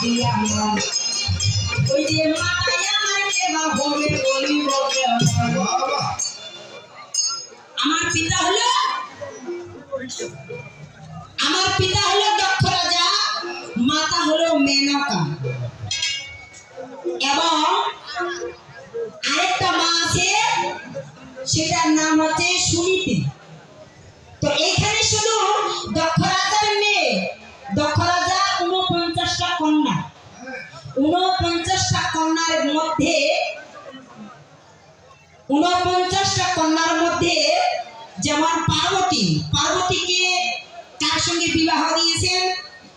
হইয়া গেল রোহিণীর সেটার নাম হচ্ছে সুনীতি। তো এখানে শুধু দক্ষ রাজার মেয়ে, দক্ষ রাজা উনপঞ্চাশটা কন্যা। উনপঞ্চাশটা কন্যার মধ্যে উনপঞ্চাশটা কন্যার মধ্যে যেমন পার্বতী, পার্বতীকে কার সঙ্গে বিবাহ দিয়েছেন?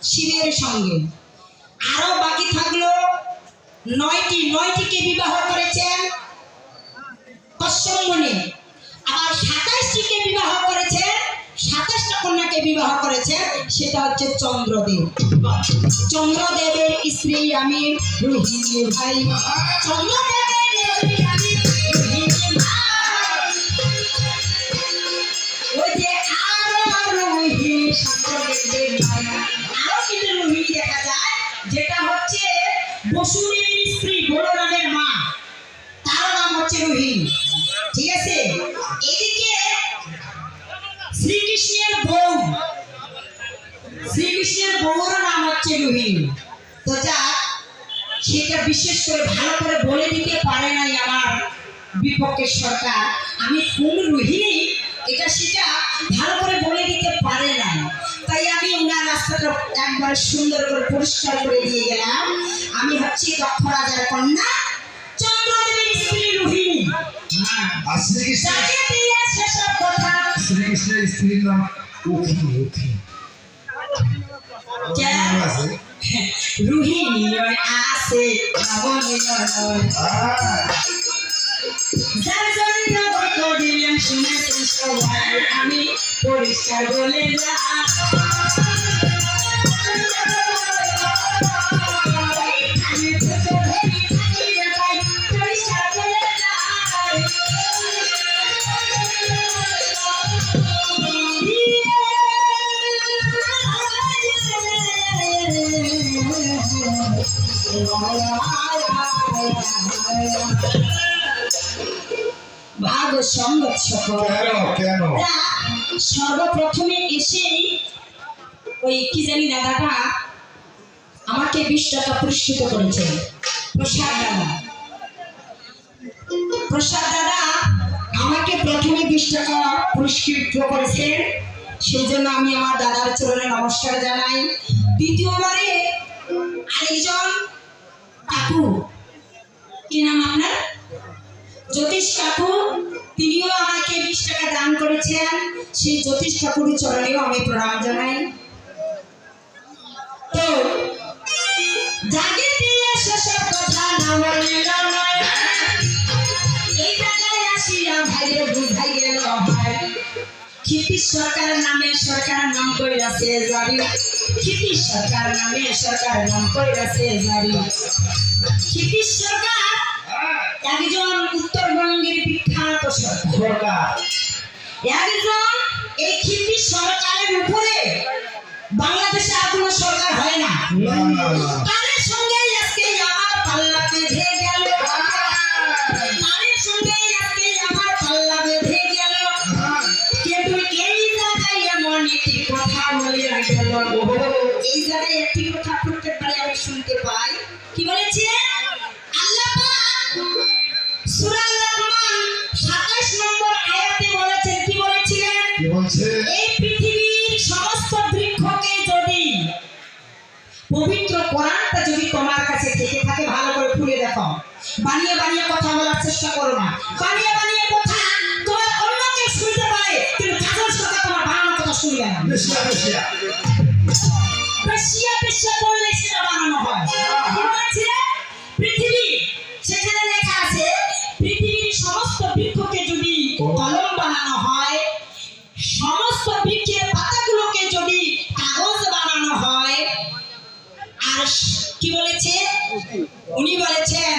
শিবের সঙ্গে। আরও বাকি থাকল নয়টি, নয়টিকে বিবাহ করেছেন কশ্যপমণি আবার সাতাশটিকে বিবাহ করেছেন সাতাশটা কন্যাকে বিবাহ করেছেন সেটা হচ্ছে চন্দ্রদেব। চন্দ্রদেবের স্ত্রী আমি রোহিণী ভাই। চন্দ্রদেবের শ্রীকৃষ্ণের বউর নাম হচ্ছে রোহিণী তো যা সেটা বিশেষ করে ভালো করে বলে দিতে পারে নাই আমার বিপক্ষের সরকার। আমি কোন রোহিণী এটা সেটা ভালো করে বলে দিতে পারে নাই। তাই আমি ওনার রাস্তাটা একবার সুন্দর করে পরিষ্কার করে দিয়ে গেলাম। আমি হচ্ছি দক্ষ রাজার কন্যা চন্দ্রদেবের স্ত্রী রোহিণী শ্রীকৃষ্ণের স্ত্রীর নাম আছে রোহিণী আসে শ্রাবণী নয় আহ, যার জন্য গত দিলাম শুনেছেন সবাই আমি পরিষ্কার বলে যাই। সর্বপ্রথমে এসেই ওই কি জানি দাদাটা আমাকে বিশ টাকা পুরস্কৃত করেছে প্রসাদ দাদা। প্রসাদ দাদা আমাকে প্রথমে বিশ টাকা পুরস্কৃত করেছেন সেই জন্য আমি আমার দাদার চরণে নমস্কার জানাই। দ্বিতীয়বারে আরেকজন কাকু কি নাম আপনার? জ্যোতিষ কাকু তিনিও আমাকে বিশ টাকা দান করেছেন। সেই জ্যোতিষ ঠাকুরের চরণেও আমি প্রণাম জানাই। তো, জাগে দিয়ে সেসব কথা না খিতি সরকার নামে সরকার নাম কইরাছে জারি। খিতি সরকার নামে সরকার নাম কইরাছে জারি। খিতি সরকার একজন উত্তরবঙ্গের বিখ্যাত সরকার। একজন এই খিল্লি সরকারের উপরে বাংলাদেশে আর কোনো সরকার হয় না। এই জায়গায় একটি কথা প্রত্যেকবারে আমি শুনতে পাই। কি বলেছে? আল্লাহ পাক সূরা 27 নম্বর আয়াতে বলেছেন কি বলেছিলেন? কি বলছে? এই পৃথিবীর সমস্ত বৃক্ষকে যদি পবিত্র কোরআনটা যদি তোমার কাছে থেকে থাকে ভালো করে খুলে দেখো। বানিয়ে বানিয়ে কথা বলার চেষ্টা করো না। বানিয়ে বেশিয়া বেশিয়া বেশিয়া বেশিয়া বললে সেটা বানানো হয় পৃথিবী সেখানে লেখা আছে পৃথিবীর সমস্ত বৃক্ষকে যদি কলম বানানো হয় সমস্ত বৃক্ষের পাতাগুলোকে যদি কাগজ বানানো হয় আর কি বলেছে? উনি বলেছেন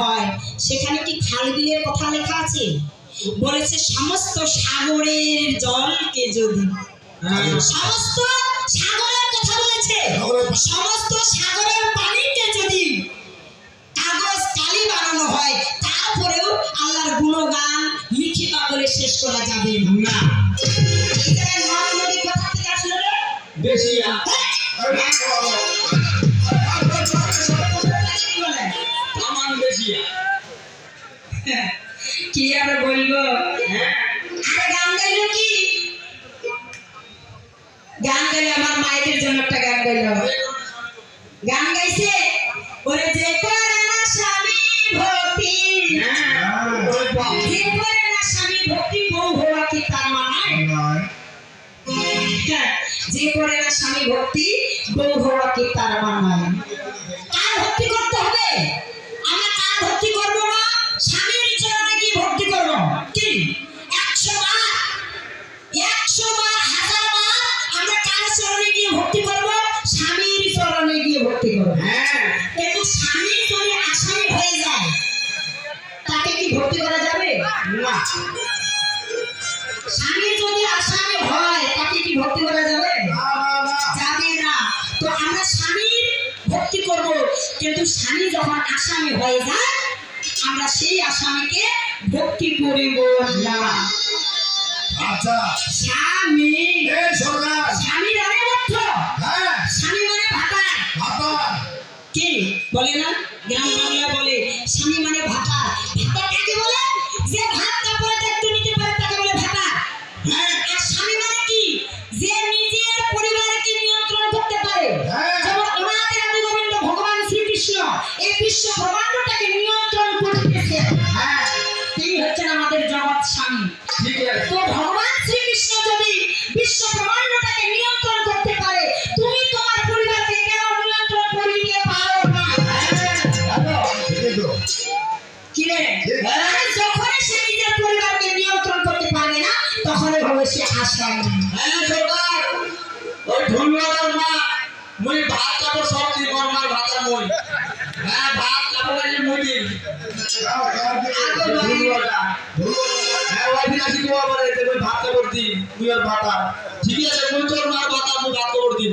হয় সেখানে কি খাল বিলের কথা লেখা আছে? বলেছে সমস্ত সাগরের জলকে যদি সমস্ত সাগরের কথা বলেছে। সমস্ত সাগরের পানিকে যদি কাগজ কালি বানানো হয় তারপরেও আল্লাহর গুণগান লিখিবা বলে শেষ করা যাবে না। এই কি আর বলব? আরে গান গাইলো কি? গান গাইলো আমার মায়েদের জন্য একটা গান গাইলো। গান গাইছে? ওরে যে স্বামী ভক্তি বউ হওয়া কি তার মানায়? হ্যাঁ, যে করে স্বামী করতে হবে? না স্বামী যদি আসামি হয় তাকে কি ভক্তি করা যাবে? যাবে না। তো আমরা স্বামীর ভক্তি করব কিন্তু স্বামী যখন আসামি হয়ে যায় আমরা সেই আসামিকে ভক্তি করিব না। আচ্ছা। স্বামী। স্বামীর অনেক অর্থ হ্যাঁ। স্বামী মানে ভাতা ভাতা কি বলে না? গ্রাম বাংলা বলে স্বামী মানে ভাতা আমাদের জগৎ স্বামী। তো ভগবান শ্রীকৃষ্ণ যদি বিশ্ব ব্রহ্মাণ্ডটাকে নিয়ন্ত্রণ করতে পারে তুমি তোমার পরিবারকে কেন নিয়ন্ত্রণ করিতে পারো না? কি রে? হ্যাঁ, যখন সে নিজের পরিবারকে নিয়ন্ত্রণ করতে পারবে না তখনই হবে সে আসামি হ্যাঁ সরকার। ওই ঢুলওয়ালার মা মুই ভাত কাপড় সব দিই গরমার ভাতার মই হ্যাঁ ভাত কাপড় মুই কার কার দিন আসি কোয়া বলে যে মুই ভাত ঠিক আছে মুই তোর মার ভাতা মুই ভাত করে দিই